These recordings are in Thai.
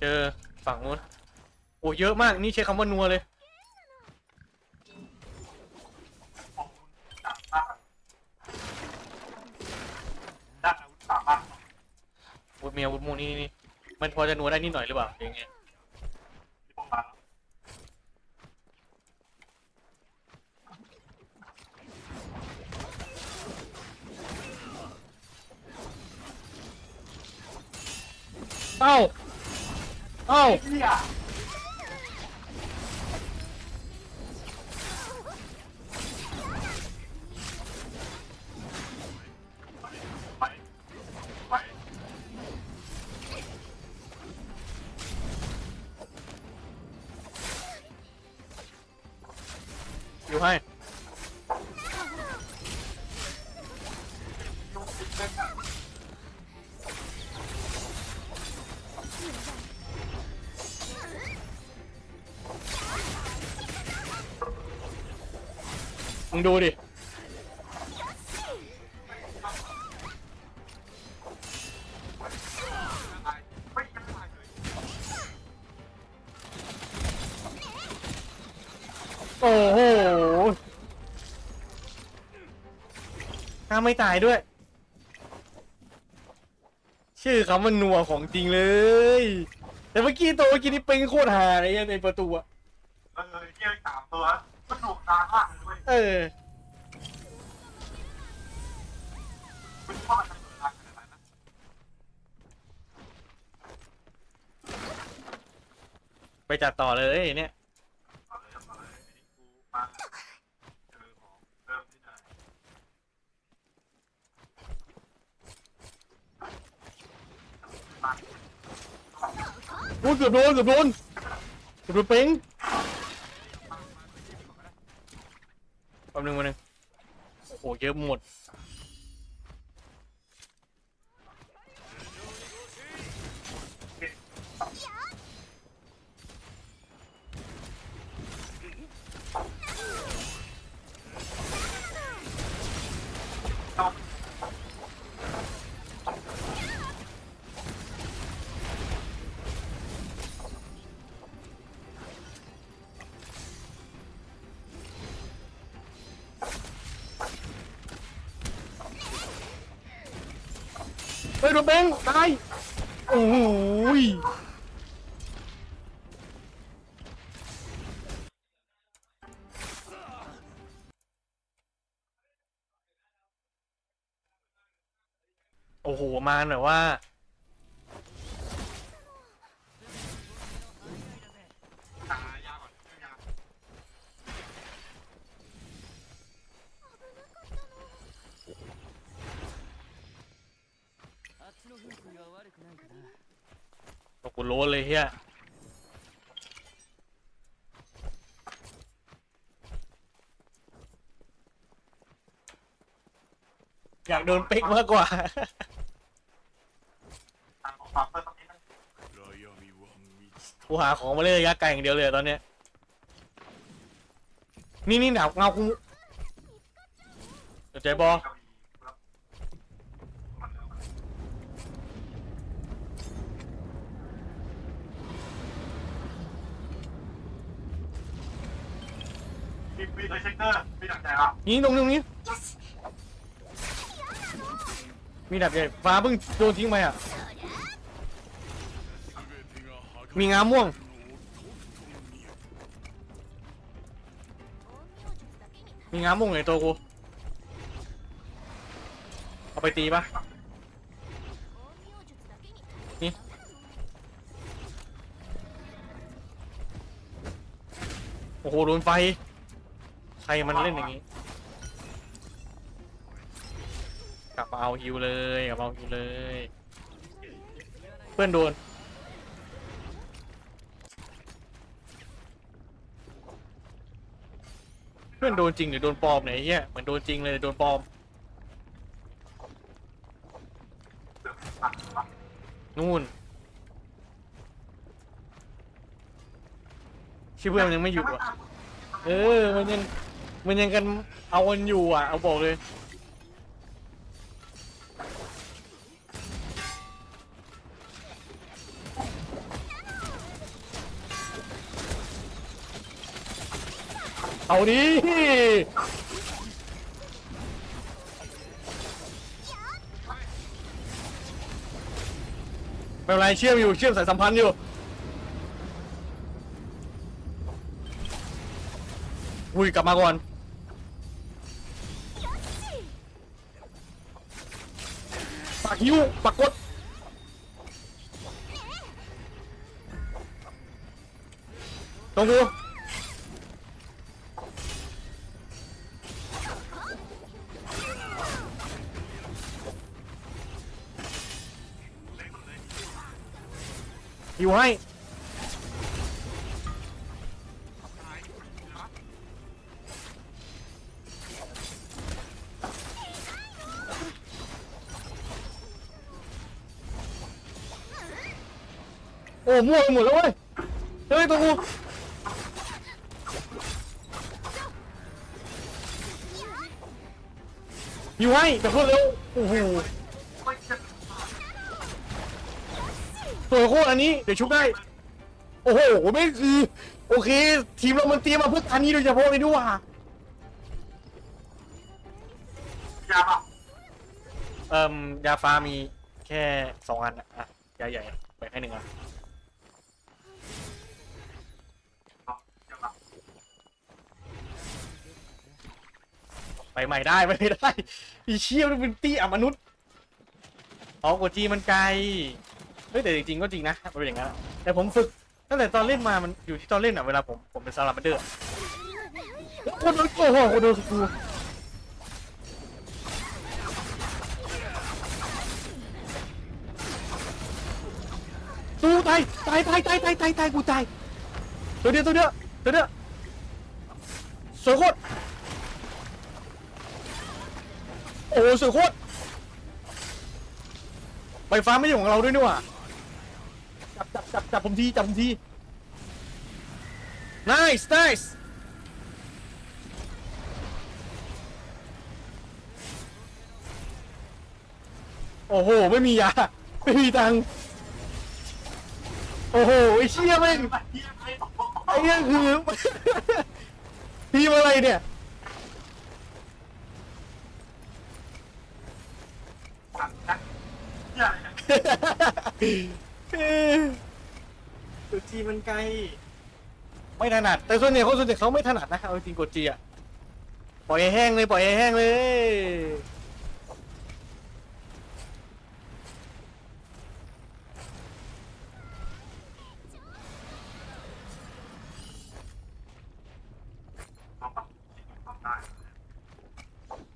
เจอฝั่งนู้นโอ้เยอะมาก นี่ใช้คำว่านัวเลยต่างมากด้านอาวุธต่ามากวุฒเมียวุฒมูนี่นี่มันพอจะนัวได้นิดหน่อยหรือเปล่าอยังไงที่พวกมาแล้ว เอ้าเอ้าเฮีย มึงดูดิไม่ยังไม่ตายเลยโอ้โหถ้าไม่ตายด้วย ชื่อคำว่านัวของจริงเลย แต่เมื่อกี้ตัวเมื่อกี้นี่เป็นโคตรหาเลยในประตูอะเออเฮียสามตัวมันหนุกนานมาก เออ ไปจัดต่อเลยเนี่ยเอาเลยเอาเลยอันนี้กูมาเจอของเริ่มที่ไหนโอ้ยเกือบโดนเกือบโดนเกือบโดนเป้ง แป๊บนึงมาหนึ่งโอ้โหเยอะหมด เฮ้ยโดนเบ้งตายโอ้โหยโอ้โหมาแบบว่า โอ้โลเลยเฮียอยากโดนป๊กมากกว่า กูหาของมาเล่นระยะไกลอย่างเดียวเลยตอนเนี้ย นี่นี่หนาวเงากูเดี๋ยวใจบอ กระบี่ครับมันเร็วมัน มีมีเลยเช็คเกอร์มีดักใจละนี่ตรงนี้ตรงนี้ มีดับใหญ่ฟ้าเพิ่งโดนทิ้งไปอะ มีงาม่วง มีงาม่วงในตัวกู เอาไปตีปะนี่โอ้โหโดนไฟ ใครมันเล่นอย่างนี้ กลับมาเอาฮิวเลยกลับมาเอาฮิวเลย เพื่อนโดนเพื่อนโดนจริงหรือโดนปลอมไอ้เฮียเหมือนโดนจริงเลยโดนปลอมนู่นชื่อเพื่อนมันยังไม่หยุดว่ะเออมันยัง มันยังกันเอากันอยู่อะเอาบอกเลย เอาดิไม่เป็นไรเชื่อมอยู่เชื่อมสายสัมพันธ์อยู่อุ้ยกลับมาก่อน หิวปรากกดตรงกูหิวให้ มั่วไปหมดแล้วเว้ย เฮ้ยตัวกูอยู่ให้แต่พูดเร็ว โอ้โหไม่จะตัวโคตรอันนี้ เดี๋ยวชุบได้ โอ้โห ไม่คือ โอเค ทีมเรามันเตรียมมาเพื่ออันนี้โดยเฉพาะเลยด้วยว่ะยาป่ะเอ่มยาฟ้ามีแค่สองอันอะอะยาใหญ่แบ่งให้หนึ่งอัน ไปใหม่ได้ไปไม่ได้อีเชี่ยมันเป็นตี้อะมนุษย์อ๋อกดจีมันไกลเฮ้ยแต่จริงๆก็จริงนะมันเป็นอย่างนั้นแต่ผมฝึกตั้งแต่ตอนเล่นมามันอยู่ที่ตอนเล่นอะเวลาผมผมเป็นซาลามันเดอร์คตรโดนโอ้โหคตรโดนสกรูตู้ตายตายตายตายตายตายตายกูตายตัวเดียวตัวเดียวตัวเดียวสวยโคตร โอ้โหสวยโคตรไฟฟ้าไม่ใช่ของเราด้วยนี่หว่าจับจับจับจับผมทีจับผมที nice nice โอ้โห ไม่มียา ไม่มีตังค์โอ้โห ไอ้เชี่ยแม่งเฮียไม่ไอ้เนี่ยคือ ทีมอะไรเนี่ย ตัดนะเกดจีมันไกลไม่ถนัด แต่ส่วนใหญ่เขาส่วนใหญ่เขาไม่ถนัดนะเอาจริงกดจีอะปล่อยให้แห้งเลย ปล่อยให้แห้งเลย ทำได้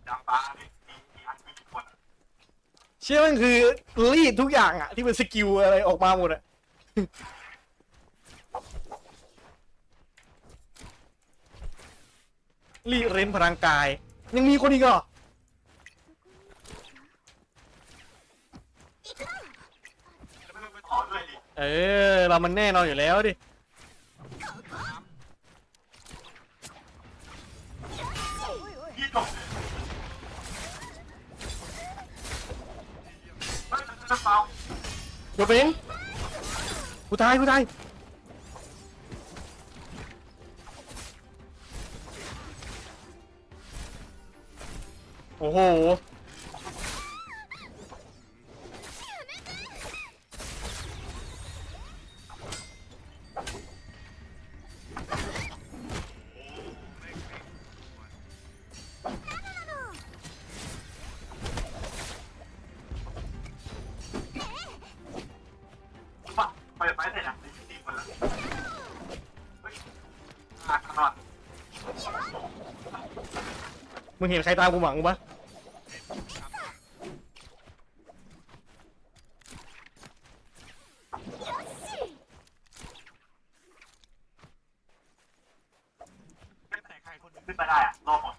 ยาป่ะนี่มีมีอันมีคน เชื่อมันคือรีดทุกอย่างอะที่เป็นสกิลอะไรออกมาหมดอะรีดเร้นพลังกาย ยังมีคนอีกเหรอแล้วไม่ต้องไปถอนด้วยดิเออ เรามันแน่นอนอยู่แล้วดิพี่ตก เดี๋ยวเป็นกูตายกูตาย ไปไปเสร็จอะสี่คนแล้วเฮ้ยอะนอนมึงเห็นใครตามกูหวังปะไม่แต่ใครคนนึงขึ้นไปได้อะรอหมด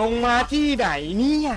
ลงมาที่ไหนเนี่ย